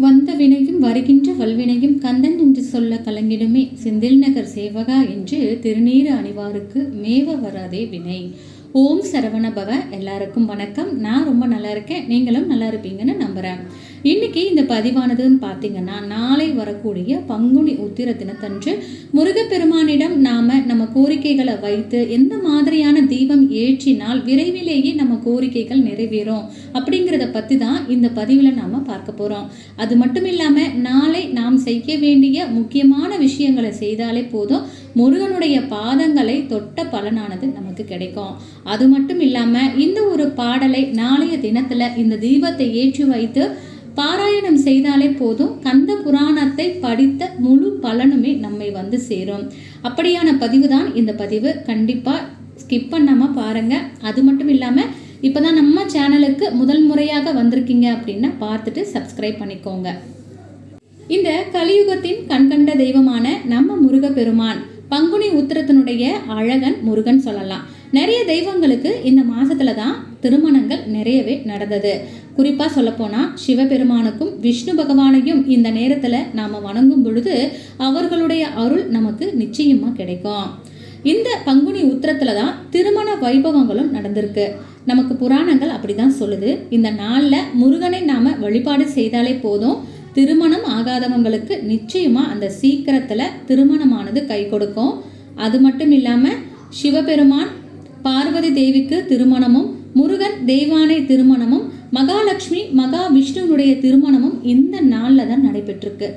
வந்த வினையும் வருகின்ற வல்வினையும் கந்தன் என்று சொல்ல கலங்கிடுமே. செந்தில் நகர் சேவகா என்று திருநீறு அணிவாருக்கு மேவ வராதே வினை. ஓம் சரவண பவ. எல்லாருக்கும் வணக்கம். நான் ரொம்ப நல்லா இருக்கேன். நீங்களும் நல்லா இருப்பீங்கன்னு நம்புகிறேன் இன்னைக்கு இந்த பதிவானதுன்னு பார்த்தீங்கன்னா நாளை வரக்கூடிய பங்குனி உத்திர தினத்தன்று முருகப்பெருமானிடம் நாம நம்ம கோரிக்கைகளை வைத்து எந்த மாதிரியான தீபம் ஏற்றினால் விரைவிலேயே நம்ம கோரிக்கைகள் நிறைவேறும் அப்படிங்கிறத பற்றி தான் இந்த பதிவில் நாம் பார்க்க போகிறோம் அது மட்டும் இல்லாமல் நாளை நாம் செய்ய வேண்டிய முக்கியமான விஷயங்களை செய்தாலே போதும் முருகனுடைய பாதங்களை தொட்ட பலனானது நமக்கு கிடைக்கும். அது மட்டும் இல்லாமல் இந்த ஒரு பாடலை நாளைய தினத்தில் இந்த தீபத்தை ஏற்றி வைத்து பாராயணம் செய்தாலே போதும். கந்த புராணத்தை படித்த முழு பலனுமே நம்மை வந்து சேரும். அப்படியான பதிவு தான் இந்த பதிவு. கண்டிப்பாக ஸ்கிப் பண்ணாமல் பாருங்கள் அது மட்டும் இல்லாமல் இப்போ தான் நம்ம சேனலுக்கு முதல் முறையாக வந்திருக்கீங்க அப்படின்னா பார்த்துட்டு சப்ஸ்கிரைப் பண்ணிக்கோங்க. இந்த கலியுகத்தின் கண்கண்ட தெய்வமான நம்ம முருகப்பெருமான் பங்குனி உத்திரத்தினுடைய அழகன் முருகன் சொல்லலாம். நிறைய தெய்வங்களுக்கு இந்த மாதத்தில் தான் திருமணங்கள் நிறையவே நடந்தது. குறிப்பாக சொல்லப்போனால் சிவபெருமானுக்கும் விஷ்ணு பகவானையும் இந்த நேரத்தில் நாம் வணங்கும் பொழுது அவர்களுடைய அருள் நமக்கு நிச்சயமாக கிடைக்கும். இந்த பங்குனி உத்திரத்தில் தான் திருமண வைபவங்களும் நடந்திருக்கு. நமக்கு புராணங்கள் அப்படி தான் சொல்லுது. இந்த நாளில் முருகனை நாம் வழிபாடு செய்தாலே போதும். திருமணம் ஆகாதவங்களுக்கு நிச்சயமாக அந்த சீக்கிரத்தில் திருமணமானது கை கொடுக்கும். அது மட்டும் இல்லாமல் சிவபெருமான் பார்வதி தேவிக்கு திருமணமும் முருகன் தெய்வானை திருமணமும் மகாலட்சுமி மகா விஷ்ணுனுடைய திருமணமும் இந்த நாளில் தான் நடைபெற்றிருக்கு.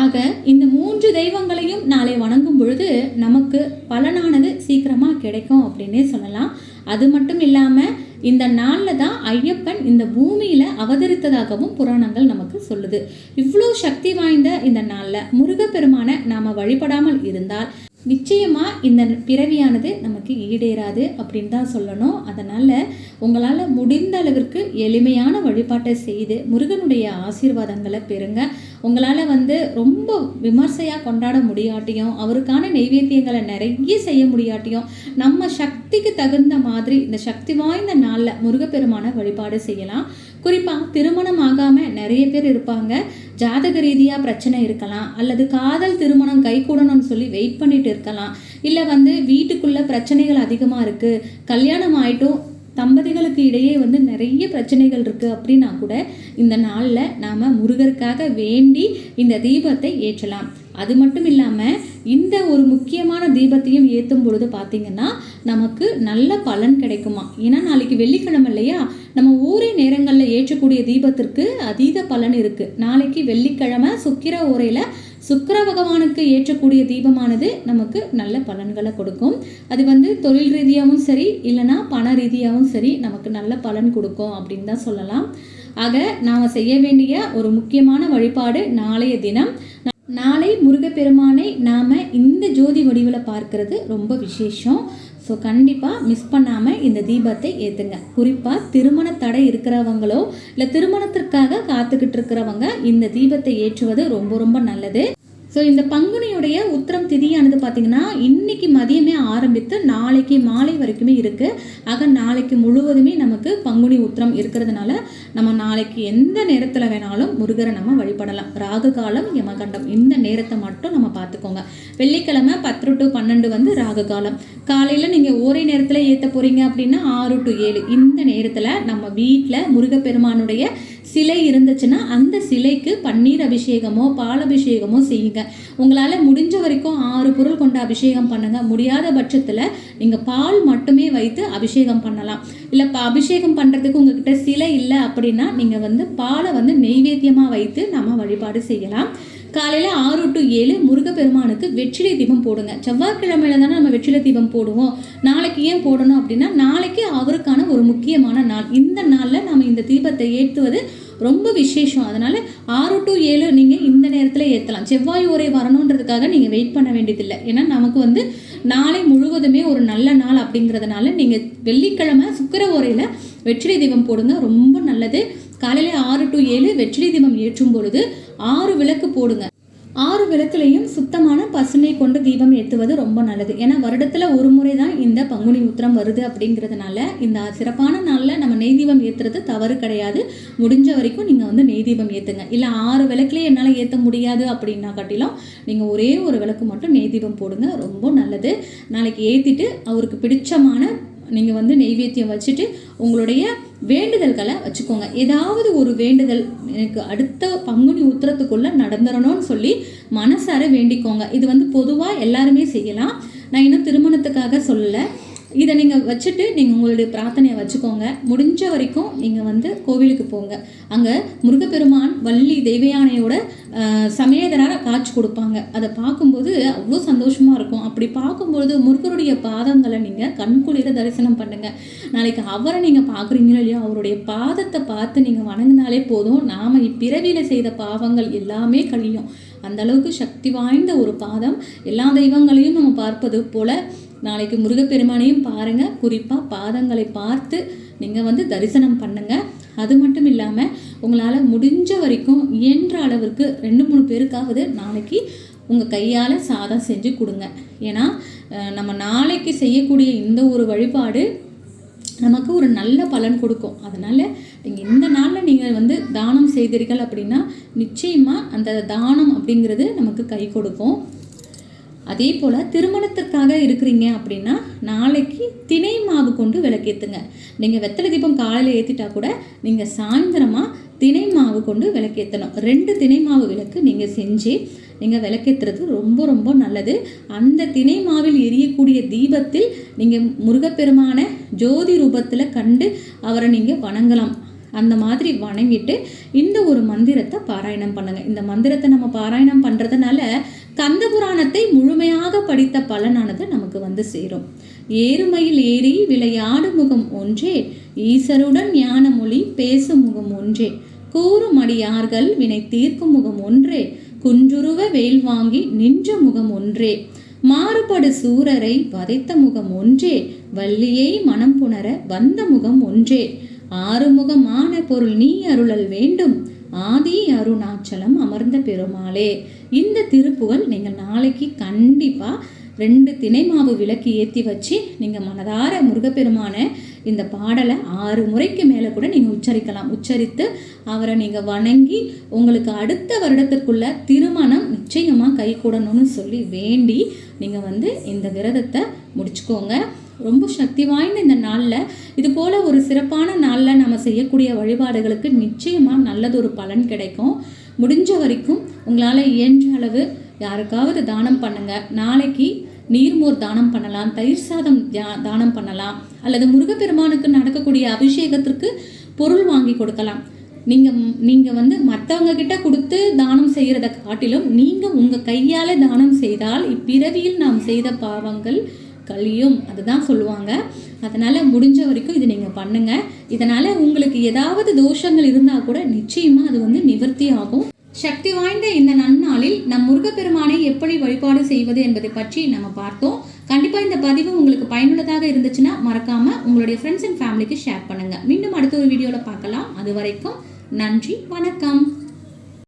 ஆக இந்த மூன்று தெய்வங்களையும் நாளை வணங்கும் பொழுது நமக்கு பலனானது சீக்கிரமாக கிடைக்கும் அப்படின்னே சொல்லலாம். அது மட்டும் இல்லாமல் இந்த நாளில் தான் ஐயப்பன் இந்த பூமியில் அவதரித்ததாகவும் புராணங்கள் நமக்கு சொல்லுது. இவ்வளோ சக்தி வாய்ந்த இந்த நாளில் முருகப்பெருமானை நாம் வழிபடாமல் இருந்தால் நிச்சயமாக இந்த பிறவியானது நமக்கு ஈடேறாது அப்படின்னு தான் சொல்லணும். அதனால் உங்களால் முடிந்த அளவிற்கு எளிமையான வழிபாட்டை செய்து முருகனுடைய ஆசீர்வாதங்களை பெறுங்க. உங்களால் வந்து ரொம்ப விமர்சையாக கொண்டாட முடியாட்டியும் அவருக்கான நெய்வேத்தியங்களை நிறைய செய்ய முடியாட்டியும் நம்ம சக்திக்கு தகுந்த மாதிரி இந்த சக்தி வாய்ந்த நாளில் முருகப்பெருமான வழிபாடு செய்யலாம். குறிப்பாக திருமணம் ஆகாமல் நிறைய பேர் இருப்பாங்க. ஜாதக ரீதியாக பிரச்சனை இருக்கலாம். அல்லது காதல் திருமணம் கைகூடணும்னு சொல்லி வெயிட் பண்ணிட்டு இருக்கலாம். இல்லை வந்து வீட்டுக்குள்ளே பிரச்சனைகள் அதிகமாக இருக்குது கல்யாணம் ஆகிட்டும் தம்பதிகளுக்கு இடையே வந்து நிறைய பிரச்சனைகள் இருக்குது அப்படின்னா கூட இந்த நாளில் நாம் முருகருக்காக வேண்டி இந்த தீபத்தை ஏற்றலாம். அது மட்டும் இல்லாமல் இந்த ஒரு முக்கியமான தீபத்தையும் ஏற்றும் பொழுது பார்த்திங்கன்னா நமக்கு நல்ல பலன் கிடைக்குமா? ஏன்னா நாளைக்கு வெள்ளிக்கிழமை இல்லையா? நம்ம ஊரே நேரங்களில் ஏற்றக்கூடிய தீபத்திற்கு அதீத பலன் இருக்குது நாளைக்கு வெள்ளிக்கிழமை சுக்கிர ஊரையில் சுக்கர பகவானுக்கு ஏற்றக்கூடிய தீபமானது நமக்கு நல்ல பலன்களை கொடுக்கும். அது வந்து தொழில் ரீதியாகவும் சரி இல்லைனா பண ரீதியாகவும் சரி நமக்கு நல்ல பலன் கொடுக்கும் அப்படின்னு தான் சொல்லலாம். ஆக நாம் செய்ய வேண்டிய ஒரு முக்கியமான வழிபாடு நாளைய தினம். நாளை முருகப்பெருமானை நாம் இந்த ஜோதி வடிவில் பார்க்கறது ரொம்ப விசேஷம். ஸோ கண்டிப்பாக மிஸ் பண்ணாமல் இந்த தீபத்தை ஏற்றுங்க குறிப்பாக திருமண தடை இருக்கிறவங்களோ இல்லை திருமணத்திற்காக காத்துக்கிட்டு இருக்கிறவங்க இந்த தீபத்தை ஏற்றுவது ரொம்ப ரொம்ப நல்லது. ஸோ இந்த பங்குனியுடைய உத்திரம் திதியானது பார்த்திங்கன்னா இன்றைக்கி மதியமே ஆரம்பித்து நாளைக்கு மாலை வரைக்குமே இருக்குது ஆக நாளைக்கு முழுவதுமே நமக்கு பங்குனி உத்திரம் இருக்கிறதுனால நம்ம நாளைக்கு எந்த நேரத்தில் வேணாலும் முருகரை நம்ம வழிபடலாம். ராகு காலம் யமகண்டம். இந்த நேரத்தை மட்டும் நம்ம பார்த்துக்கோங்க. வெள்ளிக்கிழமை பத்து டு பன்னெண்டு வந்து ராகு காலம். காலையில் நீங்கள் ஒரே நேரத்தில் ஏற்ற போகிறீங்க அப்படின்னா ஆறு டு ஏழு. இந்த நேரத்தில் நம்ம வீட்டில் முருகப்பெருமானுடைய சிலை இருந்துச்சுன்னா அந்த சிலைக்கு பன்னீர் அபிஷேகமோ பால் அபிஷேகமோ செய்யுங்க. உங்களால் முடிஞ்ச வரைக்கும் ஆறு பொருள் கொண்ட அபிஷேகம் பண்ணுங்கள் முடியாத பட்சத்தில் நீங்கள் பால் மட்டுமே வைத்து அபிஷேகம் பண்ணலாம். இல்லை அபிஷேகம் பண்ணுறதுக்கு உங்ககிட்ட சிலை இல்லை அப்படின்னா நீங்கள் வந்து பாலை வந்து நெய்வேத்தியமாக வைத்து நம்ம வழிபாடு செய்யலாம். காலையில் ஆறு டு ஏழு முருகப்பெருமானுக்கு வெற்றிலை தீபம் போடுங்க. செவ்வாய்க்கிழமையில தானே நம்ம வெற்றிலை தீபம் போடுவோம். நாளைக்கு ஏன் போடணும் அப்படின்னா நாளைக்கு அவருக்கான ஒரு முக்கியமான நாள். இந்த நாளில் நம்ம இந்த தீபத்தை ஏற்றுவது ரொம்ப விசேஷம். அதனால் ஆறு டு ஏழு நீங்கள் இந்த ஏற்றலாம் செவ்வாய் உரை வரணுன்றதுக்காக நீங்கள் வெயிட் பண்ண வேண்டியதில்லை. ஏன்னா நமக்கு வந்து நாளை முழுவதுமே ஒரு நல்ல நாள் அப்படிங்கிறதுனால நீங்கள் வெள்ளிக்கிழமை சுக்கர உரையில் வெற்றிலை தீபம் போடுங்க. ரொம்ப நல்லது. காலையில் ஆறு டு ஏழு வெற்றிலை தீபம் ஏற்றும் பொழுது ஆறு விளக்கு போடுங்க. ஆறு விளக்குலையும் சுத்தமான பசுமை கொண்டு தீபம் ஏற்றுவது ரொம்ப நல்லது. ஏன்னா வருடத்தில் ஒரு முறை தான் இந்த பங்குனி உத்திரம் வருது அப்படிங்கிறதுனால இந்த சிறப்பான நாளில் நம்ம நெய் தீபம் ஏற்றுறது தவறு கிடையாது. முடிஞ்ச வரைக்கும் நீங்கள் வந்து நெய் தீபம் ஏற்றுங்க இல்லை ஆறு விளக்குலேயே என்னால் ஏற்ற முடியாது அப்படின்னா காட்டிலும் நீங்கள் ஒரே ஒரு விளக்கு மட்டும் நெய் தீபம் போடுங்க ரொம்ப நல்லது. நாளைக்கு ஏற்றிட்டு அவருக்கு பிடிச்சமான நீங்கள் வந்து நெய்வேத்தியம் வச்சுட்டு உங்களுடைய வேண்டுதல்களை வச்சுக்கோங்க. ஏதாவது ஒரு வேண்டுதல் எனக்கு அடுத்த பங்குனி உத்தரத்துக்குள்ளே நடந்துடணும்னு சொல்லி மனசார வேண்டிக்கோங்க. இது வந்து பொதுவாக எல்லாருமே செய்யலாம். நான் இன்னும் திருமணத்துக்காக சொல்லலை. இதை நீங்கள் வச்சுட்டு நீங்கள் உங்களுடைய பிரார்த்தனையை வச்சுக்கோங்க. முடிஞ்ச வரைக்கும் நீங்கள் வந்து கோவிலுக்கு போங்க. அங்கே முருகப்பெருமான் வள்ளி தெய்வயானையோட ஆஹ், காட்சி கொடுப்பாங்க. அதை பார்க்கும்போது அவ்வளோ சந்தோஷமாக இருக்கும். அப்படி பார்க்கும்போது முருகருடைய பாதங்களை நீங்கள் கண்குளிர தரிசனம் பண்ணுங்கள் நாளைக்கு அவரை நீங்கள் பார்க்குறீங்களோ இல்லையோ அவருடைய பாதத்தை பார்த்து நீங்கள் வணங்கினாலே போதும். நாம் இப்பிறவியில் செய்த பாவங்கள் எல்லாமே கழியும். அந்த அளவுக்கு சக்தி வாய்ந்த ஒரு பாதம். எல்லா தெய்வங்களையும் நம்ம பார்ப்பது போல் நாளைக்கு முருகப்பெருமானையும் பாருங்கள் குறிப்பாக பாதங்களை பார்த்து நீங்கள் வந்து தரிசனம் பண்ணுங்கள் அது மட்டும் இல்லாமல் உங்களால் முடிஞ்ச வரைக்கும் இயன்ற அளவிற்கு ரெண்டு மூணு பேருக்காவது நாளைக்கு உங்கள் கையால் சாதம் செஞ்சு கொடுங்க. ஏன்னா நம்ம நாளைக்கு செய்யக்கூடிய இந்த ஒரு வழிபாடு நமக்கு ஒரு நல்ல பலன் கொடுக்கும். அதனால் நீங்கள் இந்த நாளில் நீங்கள் வந்து தானம் செய்தீர்கள் அப்படின்னா நிச்சயமாக அந்த தானம் அப்படிங்கிறது நமக்கு கை கொடுக்கும். அதே போல் திருமணத்திற்காக இருக்கிறீங்க அப்படின்னா நாளைக்கு திணை மாவு கொண்டு விளக்கேற்றுங்க நீங்கள் வெத்தலை தீபம் காலையில் ஏற்றிட்டா கூட நீங்கள் சாயந்தரமாக திணை மாவு கொண்டு விளக்கேற்றணும் ரெண்டு திணை மாவு விளக்கு நீங்கள் செஞ்சு நீங்கள் விளக்கேற்றுறது ரொம்ப ரொம்ப நல்லது. அந்த திணை மாவில் எரியக்கூடிய தீபத்தில் நீங்கள் முருகப்பெருமான ஜோதி ரூபத்தில் கண்டு அவரை நீங்கள் வணங்கலாம். அந்த மாதிரி வணங்கிட்டு இந்த ஒரு மந்திரத்தை பாராயணம் பண்ணுங்கள் இந்த மந்திரத்தை நம்ம பாராயணம் பண்ணுறதுனால கந்த புராணத்தை முழுமையாக படித்த பலனானது நமக்கு வந்து சேரும். ஏறுமையில் ஏறி விளையாடு முகம் ஒன்றே ஈசருடன் ஞான மொழி பேசும் முகம் ஒன்றே கூறும் அடியார்கள் வினை தீர்க்கும் முகம் ஒன்றே குன்றுருவ வேல் வாங்கி நின்ற முகம் ஒன்றே மாறுபடு சூரரை வதைத்த முகம் ஒன்றே வள்ளியை மனம் புணர வந்த முகம் ஒன்றே ஆறுமுகமான பொருள் நீ அருளல் வேண்டும் ஆதி அருணாச்சலம் அமர்ந்த பெருமாளே இந்த திருப்புகழ் நீங்கள் நாளைக்கு கண்டிப்பாக ரெண்டு திணை மாவு விளக்கு ஏற்றி வச்சு நீங்கள் மனதார முருகப்பெருமான இந்த பாடலை ஆறு முறைக்கு மேலே கூட நீங்கள் உச்சரிக்கலாம். உச்சரித்து அவரை நீங்கள் வணங்கி உங்களுக்கு அடுத்த வருடத்திற்குள்ள திருமணம் நிச்சயமாக கை கூடணும்னு சொல்லி வேண்டி நீங்கள் வந்து இந்த விரதத்தை முடிச்சுக்கோங்க. ரொம்ப சக்தி வாய்ந்த இந்த நாளில் இது போல் ஒரு சிறப்பான நாளில் நம்ம செய்யக்கூடிய வழிபாடுகளுக்கு நிச்சயமாக நல்லதொரு பலன் கிடைக்கும். முடிஞ்ச வரைக்கும் உங்களால் இயன்ற அளவு யாருக்காவது தானம் பண்ணுங்கள் நாளைக்கு நீர்மோர் தானம் பண்ணலாம் தயிர் சாதம் தா- தானம் பண்ணலாம் அல்லது முருகப்பெருமானுக்கு நடக்கக்கூடிய அபிஷேகத்திற்கு பொருள் வாங்கி கொடுக்கலாம். நீங்கள் நீங்கள் வந்து மற்றவங்க கிட்ட கொடுத்து தானம் செய்கிறத காட்டிலும் நீங்கள் உங்கள் கையால் தானம் செய்தால் இப்பிறவியில் நாம் செய்த பாவங்கள் கழியும் அதுதான் சொல்லுவாங்க. அதனால் முடிஞ்ச வரைக்கும் இது நீங்கள் பண்ணுங்கள் இதனால் உங்களுக்கு ஏதாவது தோஷங்கள் இருந்தால் கூட நிச்சயமாக அது வந்து நிவர்த்தி ஆகும். சக்தி வாய்ந்த இந்த நன்னாளில் நம் முருகப்பெருமானை எப்படி வழிபாடு செய்வது என்பதை பற்றி நம்ம பார்த்தோம். கண்டிப்பாக இந்த பதிவு உங்களுக்கு பயனுள்ளதாக இருந்துச்சுன்னா மறக்காமல் உங்களுடைய ஃப்ரெண்ட்ஸ் அண்ட் ஃபேமிலிக்கு ஷேர் பண்ணுங்கள் மீண்டும் அடுத்த ஒரு வீடியோவில் பார்க்கலாம். அது வரைக்கும் நன்றி வணக்கம்.